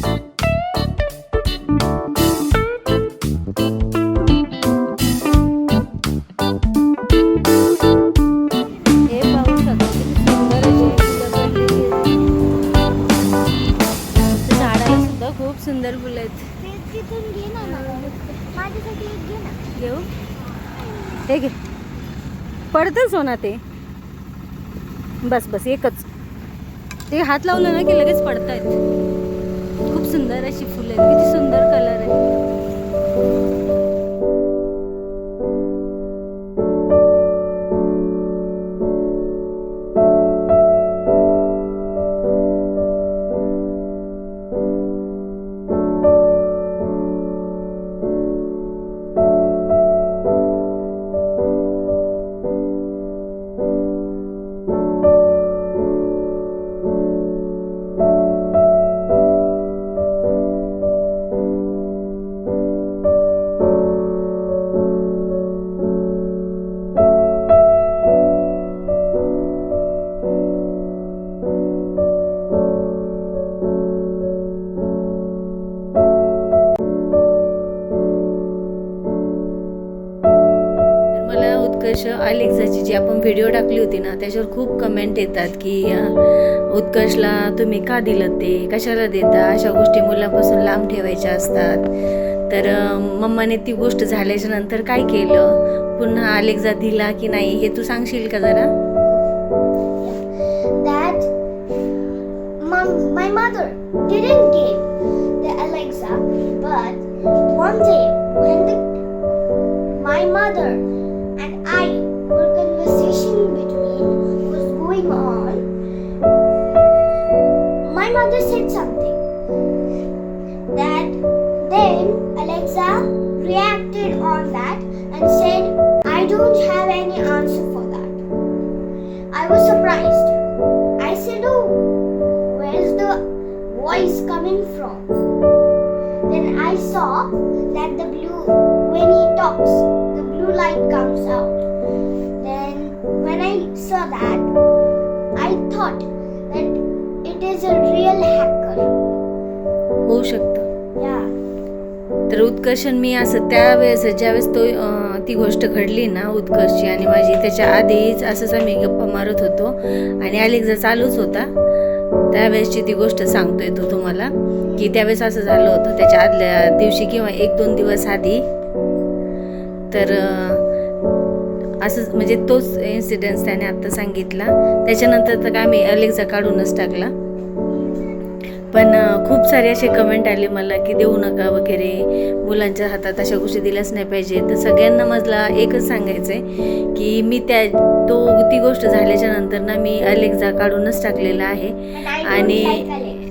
सुंदर फुलं आहेत. खूप सुंदर फुलं आहेत. घे घेऊ? हे घे. पडतं सोना ते. बस बस एकच. ते हात लावलं ना की लगेच पडतायत. खूप सुंदर अशी फुलं आहेत. किती सुंदर कलर आहे. होती ना त्याच्यावर खूप कमेंट येतात की उत्कर्षला तुम्ही का दिलं ते? कशाला देता? अशा गोष्टी मुलांपासून लांब ठेवायच्या असतात. तर मम्माने ती गोष्ट झाल्याच्यानंतर काय केलं? पुन्हा अलेक्झा दिला की नाही? हे तू सांगशील का जरा? Alexa, but one day when the, my mother on that and said, I don't have any answer for that. I was surprised. I said, Oh, where's the voice coming from? Then I saw that the blue, when he talks, the blue light comes out. Then when I saw that, I thought that it is a real hacker. होऊ शकतं Yeah. तर उत्कर्षण मी असं त्यावेळेस ज्यावेळेस तो ती गोष्ट घडली ना उत्कर्षची आणि माझी त्याच्या आधीच असंच आम्ही गप्पा मारत होतो. आणि अलेक्झा चालूच होता. त्यावेळेसची ती गोष्ट सांगतोय तो तुम्हाला की त्यावेळेस असं झालं होतं. त्याच्या आदल्या दिवशी किंवा एक दोन दिवस आधी. तर असंच म्हणजे तोच इन्सिडेन्स त्याने आत्ता सांगितला. त्याच्यानंतर तर काय मी अलेक्झा काढूनच टाकला. पण खूप सारे असे कमेंट आले मला की देऊ नका वगैरे. मुलांच्या हातात अशा गोष्टी दिल्याच नाही पाहिजे तर सगळ्यांना मला एकच सांगायचं आहे की मी त्या तो ती गोष्ट झाल्याच्यानंतर ना मी अलेक्झा काढूनच टाकलेला आहे. आणि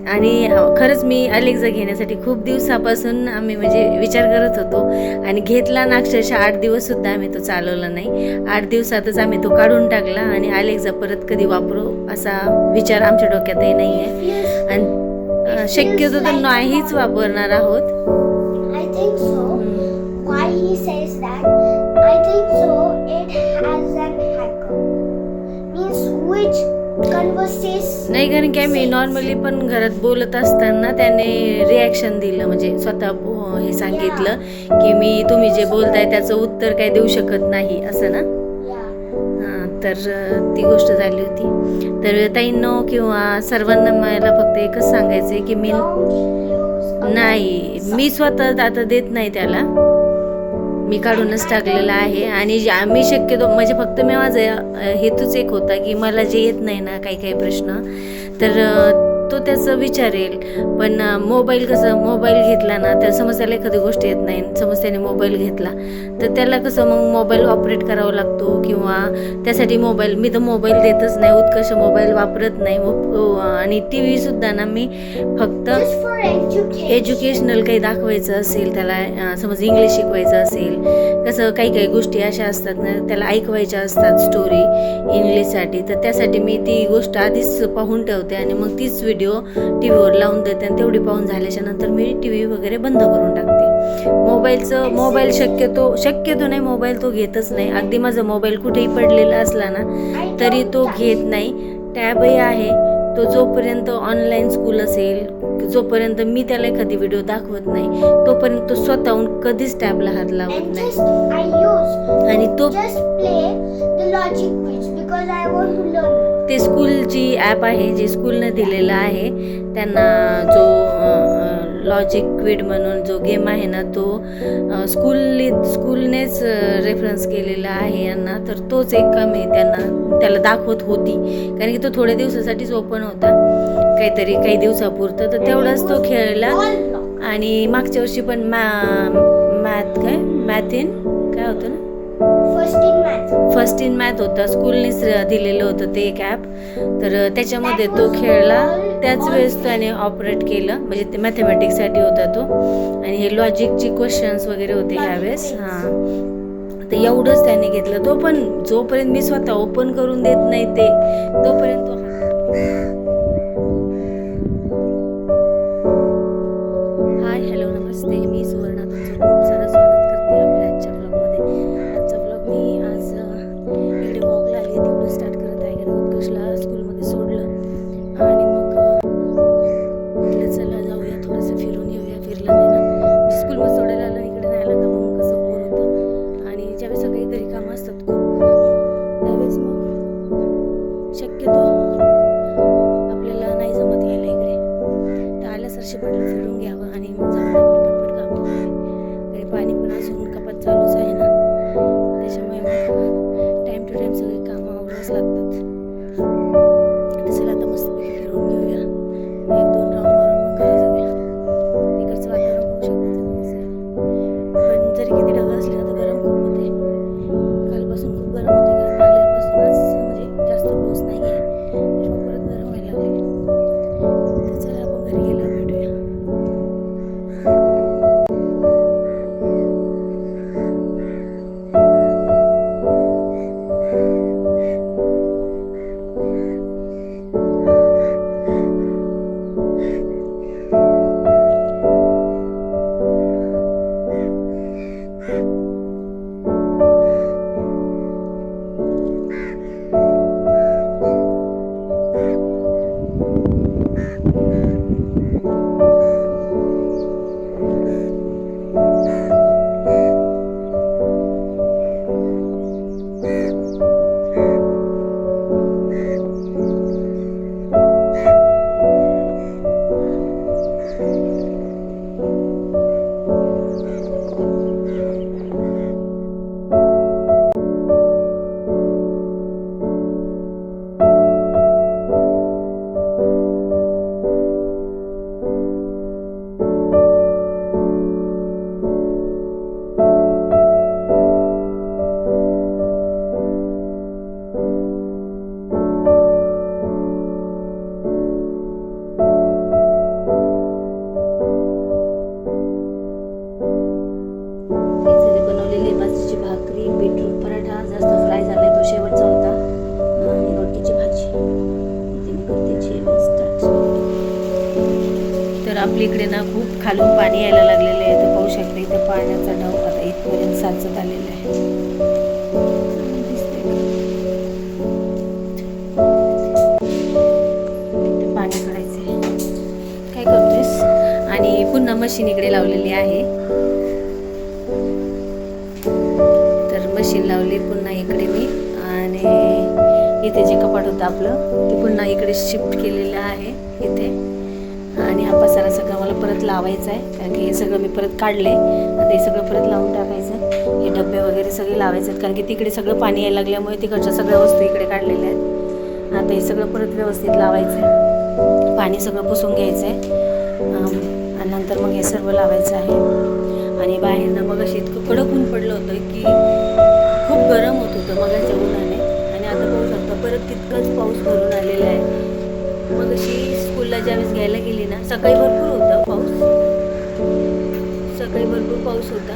आणि खरंच मी अलेक्झा घेण्यासाठी खूप दिवसापासून आम्ही म्हणजे विचार करत होतो. आणि घेतला ना अक्षरशः आठ दिवससुद्धा आम्ही तो चालवला नाही. आठ दिवसातच आम्ही तो काढून टाकला आणि अलेक्झा परत कधी वापरू असा विचार आमच्या डोक्यातही नाही आहे आणि शक्यतो तर नाहीच वापरणार आहोत I think so. Why he says that? I think so. It has an hacker. Means which converses. नाही कारण की आम्ही नॉर्मली पण घरात बोलत असताना त्याने रिॲक्शन दिलं म्हणजे स्वतः हे सांगितलं की मी तुम्ही जे बोलताय त्याचं उत्तर काय देऊ शकत नाही असं ना तर ती गोष्ट झाली होती. तर ताईंनो किंवा सर्वांना मला फक्त एकच सांगायचं आहे की मी नाही मी स्वतः आता देत नाही त्याला. मी काढूनच टाकलेलं आहे आणि ज्या- मी शक्यतो म्हणजे फक्त मी माझा हेतूच एक होता की मला जे येत नाही ना काही काही प्रश्न तर तो त्याचं विचारेल. पण मोबाईल कसं मोबाईल घेतला ना तर समज त्याला एखादी गोष्ट येत नाही. समज त्याने मोबाईल घेतला. तर त्याला कसं मग मोबाईल ऑपरेट करावा लागतो किंवा त्यासाठी मोबाईल मी तर मोबाईल देतच नाही उत्कर्ष मोबाईल वापरत नाही. आणि टी व्हीसुद्धा ना मी फक्त. एज्युकेशनल काही दाखवायचं असेल त्याला समज इंग्लिश शिकवायचं असेल कसं काही काही गोष्टी अशा असतात ना त्याला ऐकवायच्या असतात स्टोरी इंग्लिशसाठी तर त्यासाठी मी ती गोष्ट आधीच पाहून ठेवते आणि मग तीच व्हिडिओ टी व्हीवर लावून देते आणि तेवढी पाहून झाल्याच्यानंतर मी टी व्ही वगैरे बंद करून टाकते. मोबाईलचं मोबाईल शक्यतो शक्यतो नाही मोबाईल तो घेतच नाही. अगदी माझा मोबाईल कुठेही पडलेला असला ना तरी तो. घेत नाही. टॅबही आहे. तो जोपर्यंत ऑनलाईन स्कूल असेल जोपर्यंत मी त्याला एखादी व्हिडिओ दाखवत नाही तोपर्यंत तो स्वतःहून कधीच टॅबला हात लावत नाही. आणि तो ते स्कूल जी ते स्कूलची ॲप आहे जे स्कूलनं दिलेलं आहे त्यांना जो लॉजिक क्विड म्हणून जो गेम आहे ना तो स्कूलने स्कूलनेच रेफरन्स केलेला आहे यांना. तर तोच एक कमी त्यांना त्याला दाखवत होती. कारण की तो थोड्या दिवसासाठीच ओपन होता. काहीतरी काही दिवसापुरतं. तर तेवढाच तो खेळला. आणि मागच्या वर्षी पण मॅ मॅथ काय? मॅथ इन काय होतं ना? फर्स्ट इन मॅथ होता. स्कूलनेच दिलेलं होतं ते एक ॲप तर त्याच्यामध्ये तो खेळला. त्याच वेळेस त्याने ऑपरेट केलं. म्हणजे ते मॅथमॅटिक्ससाठी होता तो. आणि हे लॉजिकचे क्वेश्चन्स वगैरे होते ह्यावेळेस. हां. तर एवढंच त्याने घेतलं. तो पण जोपर्यंत मी स्वतः ओपन करून देत नाही ते तोपर्यंत तो यायला लागलेलं आहे. तर पाहू शकते इथं पाण्याचा डाव आता इथपर्यंत साचत आलेला आहे. इथे पाणी काय आणि पुन्हा मशीन इकडे लावलेली आहे. तर मशीन लावली पुन्हा इकडे मी. आणि इथे जे कपाट होतं आपलं ते पुन्हा इकडे शिफ्ट केलेलं आहे इथे. आणि हा पसारा मला परत लावायचं आहे कारण की हे सगळं मी परत काढले आता हे सगळं परत लावून टाकायचं. हे डबे वगैरे सगळे लावायचे आहेत कारण की तिकडे सगळं पाणी यायला लागल्यामुळे तिकडच्या सगळ्या वस्तू इकडे काढलेल्या आहेत. आता हे सगळं परत व्यवस्थित लावायचं आहे पाणी सगळं पुसून घ्यायचं आहे आणि नंतर मग हे सर्व लावायचं आहे. आणि बाहेरनं मग अशी इतकं कडक ऊन पडलं होतं की खूप गरम होत होतं मगाच्या उन्हाने. आणि आता पाहू शकता परत तितकंच पाऊस भरून आलेला आहे. मग अशी स्कूलला ज्यावेळेस घ्यायला गेली ना सकाळी भरपूर होतं. सकाळी भरपूर पाऊस होता.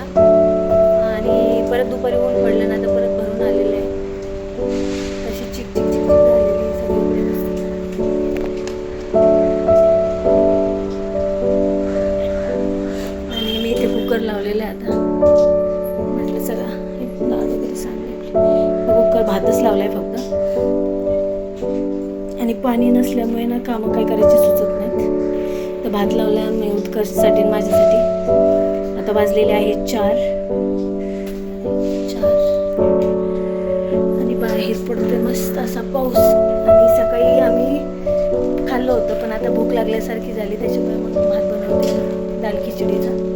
आणि परत दुपारी ऊन पडलं ना तर परत भरून आलेलं आहे. अशी चिक चिक चिक आणि मी इथे कुकर लावलेले आहे आता. म्हटलं चला कुकर भातच लावलाय फक्त. आणि पाणी नसल्यामुळे ना कामं काय करायची सुचत नाहीत. तर भात लावला मी उत्कर्षसाठी माझ्यासाठी. आता वाजलेले आहेत चार. आणि बाहेर पडतोय मस्त असा पाऊस. आणि सकाळी आम्ही खाल्लं होतं पण आता भूक लागल्यासारखी झाली त्याच्यामुळे मग भात बनवते. दाल खिचडीचा.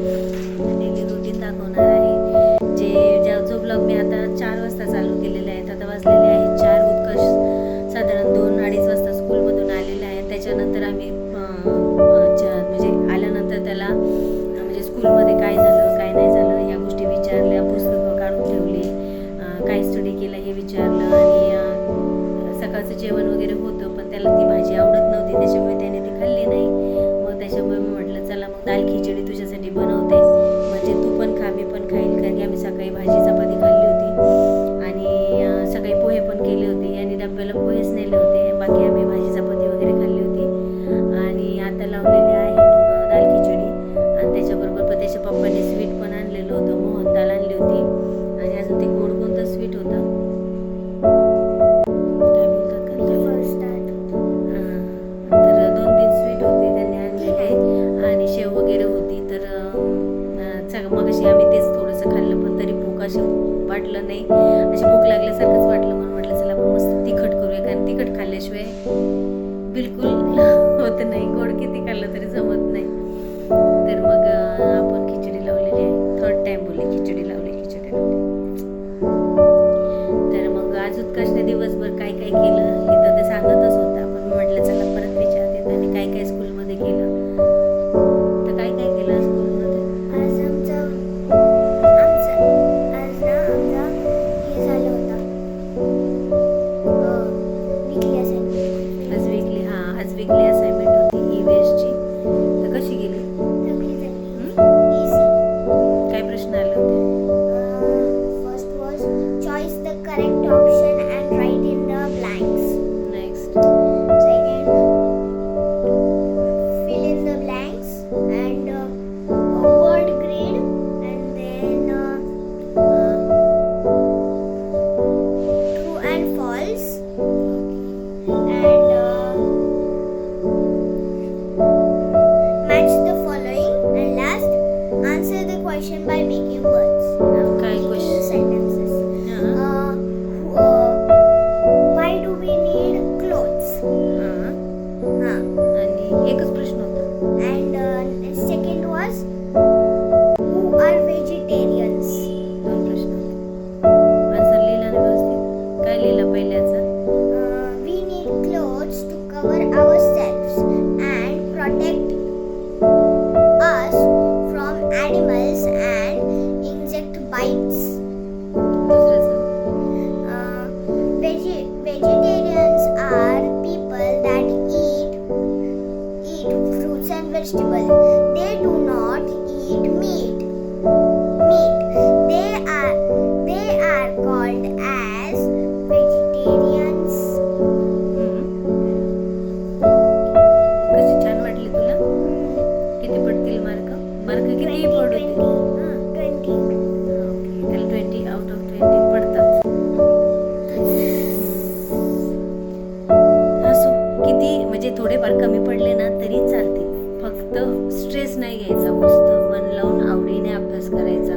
थोडेफार कमी पडले ना तरी चालते. फक्त स्ट्रेस नाही घ्यायचा मस्त. मन लावून आवडीने अभ्यास करायचा.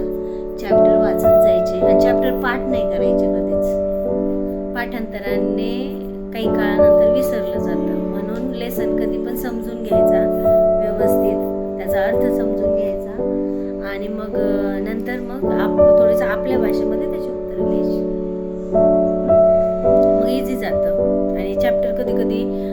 चॅप्टर वाचत जायचे. आणि चॅप्टर पाठ नाही करायचे कधीच. पाठांतराने काही काळानंतर विसरलं जातं. म्हणून लेसन कधी पण समजून घ्यायचा. व्यवस्थित. त्याचा अर्थ समजून घ्यायचा. आणि मग नंतर मग आप थोडंसं आपल्या भाषेमध्ये त्याची उत्तरं लिहायची. मग इझी जातं. आणि चॅप्टर कधी कधी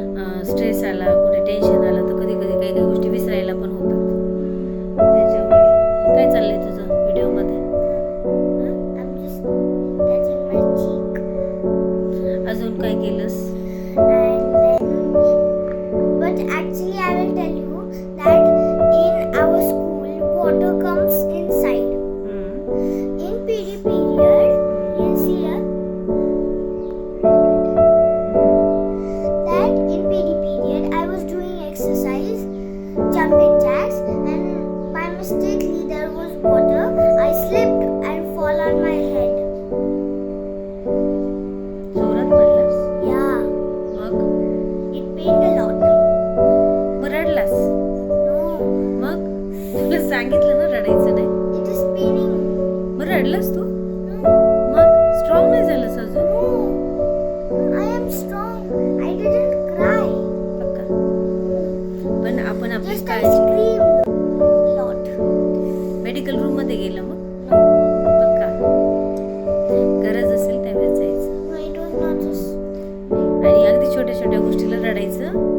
छोट्या छोट्या गोष्टीला रडायचं.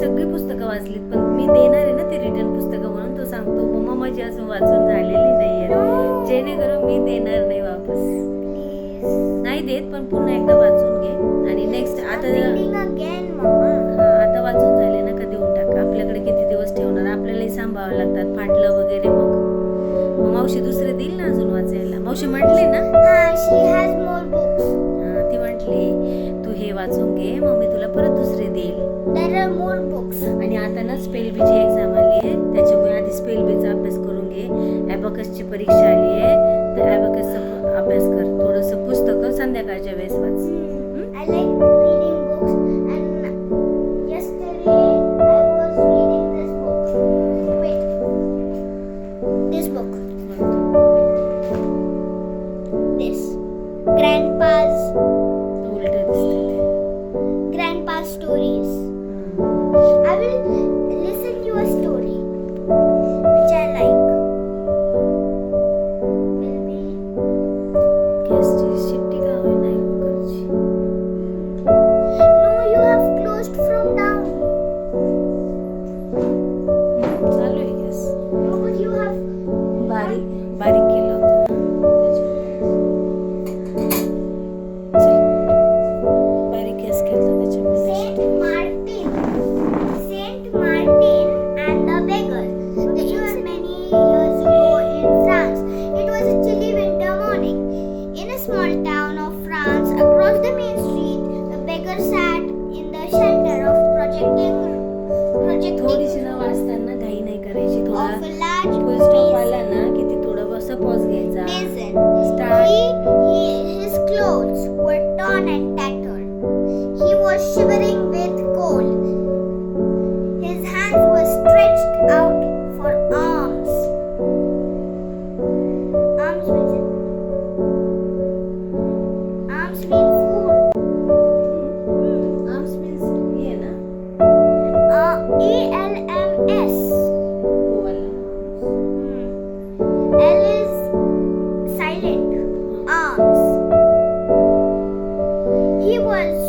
सगळी पुस्तकं वाचलीत पण मी देणार आहे ना ते रिटर्न पुस्तकं म्हणून तो सांगतो मम्मा माझी अजून वाचून झालेली नाही आहे जेणेकरून मी देणार नाही वापस. नाही देत पण पुन्हा एकदा वाचून घे. आणि नेक्स्ट आता आता वाचून झाले ना का देऊन टाका. आपल्याकडे किती दिवस ठेवणार? आपल्यालाही सांभावं लागतात फाटलं वगैरे मग. मावशी दुसरे देईल ना अजून वाचायला? मावशी म्हटली ना? ती म्हटली तू हे वाचून घे मग मी तुला परत दुसरे देईल. आर मोर बुक्स आणि आता ना स्पेल बीची एक्झाम आली आहे. त्याच्यामुळे आधी स्पेल बीचा अभ्यास करून घे. ॲबकसची परीक्षा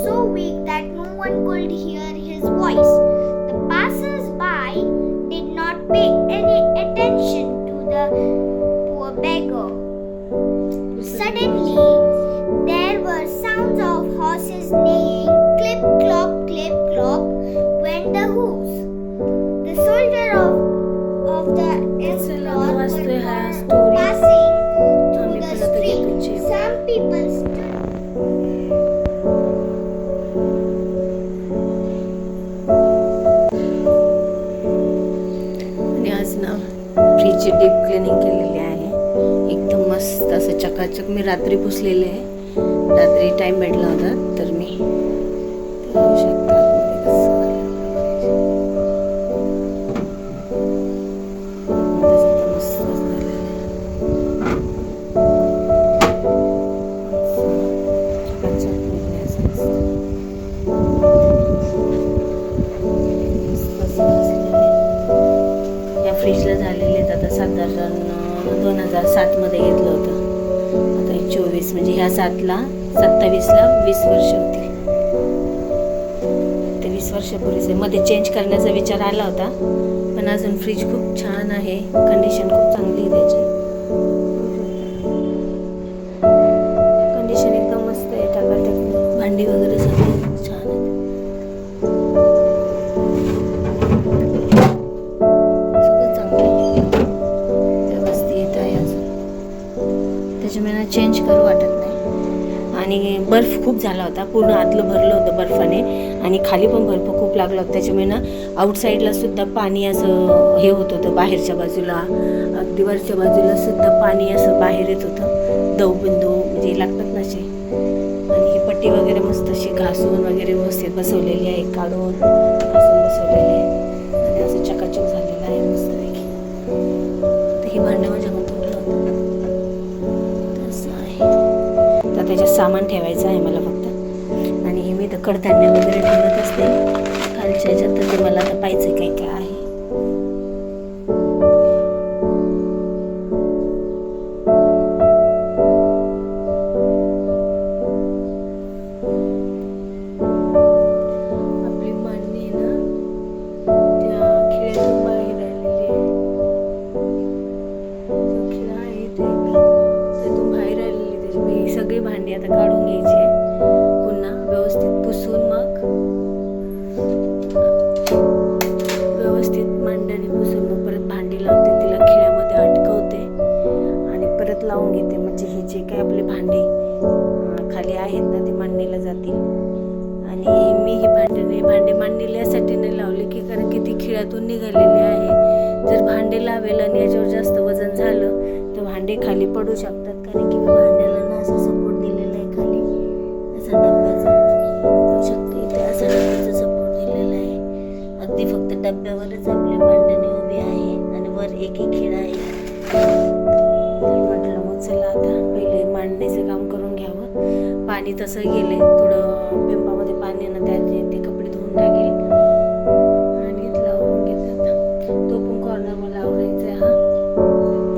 so weak that no one could hear his voice. चकाचक मी रात्री पुसलेले आहे. रात्री टाईम भेटला होता तर मी वर्षापूर्वीचे मध्ये चेंज करण्याचा विचार आला होता. पण अजून फ्रीज खूप छान आहे. कंडिशन खूप चांगली आहे त्याची. आणि बर्फ खूप झाला होता. पूर्ण आतलं भरलं होतं बर्फाने. आणि खाली पण बर्फ खूप लागला होता. त्याच्यामुळे ना आउटसाईडला सुद्धा पाणी असं हे होत होतं. बाहेरच्या बाजूला अगदी वरच्या बाजूला सुद्धा पाणी असं बाहेर येत होतं. दवबिंदू म्हणजे लागतात ना असे. आणि ही पट्टी वगैरे मस्त अशी घासून वगैरे व्यवस्थित बसवलेली आहे. काढून घासून बसवलेली आहे. आणि असं चकाचक झालेलं आहे मस्तपैकी. तर ही भांडं सामान ठेवायचं आहे मला फक्त. आणि हे मी तर कडधान्य वगैरे ठेवत असते. खालच्या ह्याच्यात तर ते मला आता पाहिजे काय काय आहे. पाणी तसं गेले थोडं पिंपामध्ये पाणी आहे ना ते कपडे धुवून टाकेल. आणि लावून हो, घेते तो पण कॉर्नर मला आवडायचा आहे हा.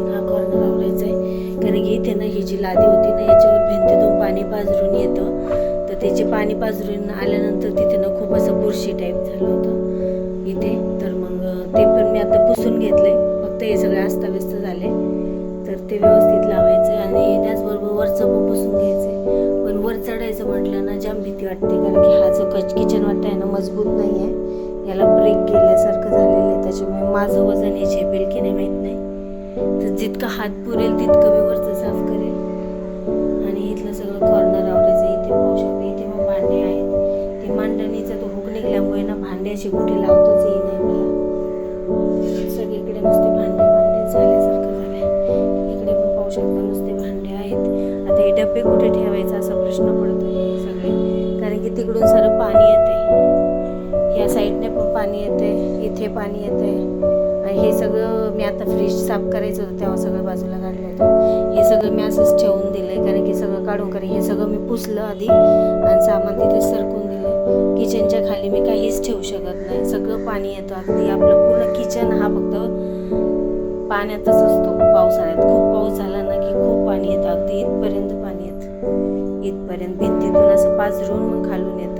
हा कॉर्नर आवडायचा आहे. कारण की इथे ना ही जी लादी होती ना याच्यावर भिंतीतून पाणी पाझरून येतं. तर त्याचे पाणी पाझरून आल्यानंतर तिथे ना खूप असं बुरशी टाईप झालं होतं. इथे. तर मग ते पण मी आता पुसून घेतले फक्त हे सगळे अस्ताव्यस्त झाले. तर ते व्यवस्थित लावायचं आणि त्याचबरोबर वरचं पण पुसून घ्यायचं वर म्हटलं ना जाम भीती वाटते. कारण की हा जो कच किचन वाटत आहे ना मजबूत नाही आहे याला ब्रेक केल्यासारखं झालेलं आहे. त्याच्यामुळे माझं वजन हे झेपेल की नाही माहीत नाही. तर जितकं हात पुरेल तितकं मी वरचं साफ करेल. आणि इथलं सगळं कॉर्नर आवडायचं इथे पाहू शकते. इथे मग भांडे आहेत. ते मांडणीचा तो हुक निघल्यामुळे ना भांडे अशी कुठे लावतच येई नाही मला. सगळीकडे नुसते भांडे भांडे झाल्यासारखं झालंय. इकडे पण पाहू शकता नुसते भांडे आहेत. आता हे डबे कुठे ठेवायचा असा प्रश्न पडतो. पाणी येते. या साईडने पण पाणी येते इथे पाणी येते. आणि हे सगळं मी आता फ्रीज साफ करायचं होतं तेव्हा सगळं बाजूला काढलं होतं. हे सगळं मी असंच ठेवून दिलं आहे कारण की सगळं काढून कारण हे सगळं मी पुसलं आधी आणि सामान तिथे सरकून दिलं किचनच्या खाली मी काहीच ठेवू शकत नाही. सगळं पाणी येतं अगदी. आपलं पूर्ण किचन हा फक्त पाण्यातच असतो. पावसाळ्यात खूप पाऊस झाला ना की खूप पाणी येतं. अगदी इथपर्यंत पाणी येतं. इथपर्यंत भिंतीतून असं पाझरून मग खालून येतं.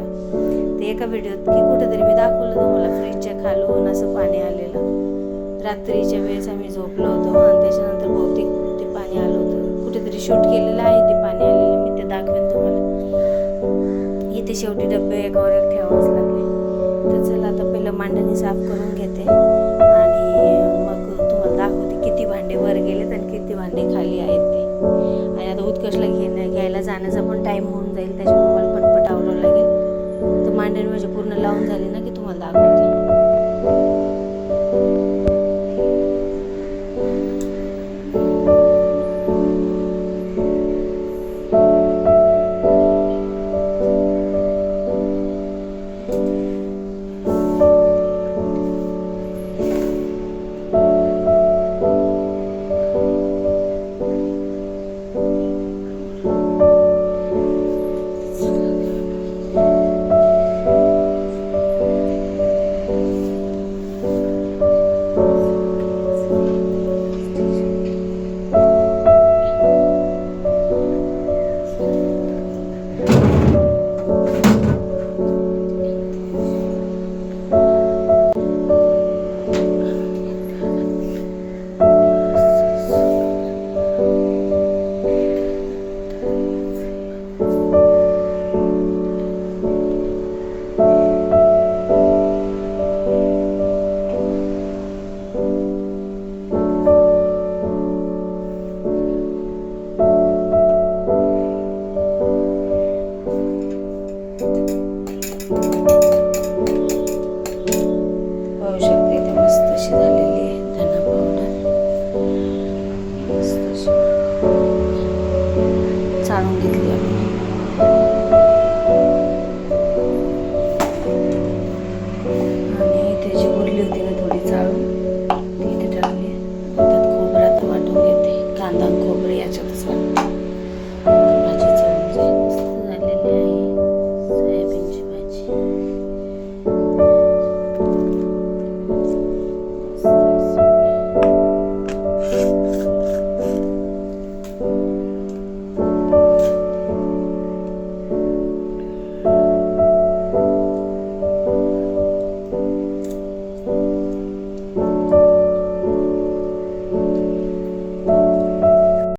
एका व्हिडिओत की कुठेतरी मी दाखवलं तुम्हाला फ्रीजच्या खालून असं पाणी आलेलं. रात्रीच्या वेळेस आम्ही झोपलो होतो आणि त्याच्यानंतर बहुतेक ते पाणी आलं होतं. कुठेतरी शूट केलेलं आहे ते पाणी आलेलं मी ते दाखवेन तुम्हाला. इथे शेवटी डबे एकावर एक ठेवावेच लागले. तर चला आता पहिलं मांडणी साफ करून घेते. आणि मग तुम्हाला दाखवते किती भांडे वर गेलेत आणि किती भांडे खाली आहेत ते. आणि आता उत्कर्षला घेणं घ्यायला जाण्याचा पण टाईम होऊन जाईल त्याच्यामुळे मांडणी माझी पूर्ण लावून झाली ना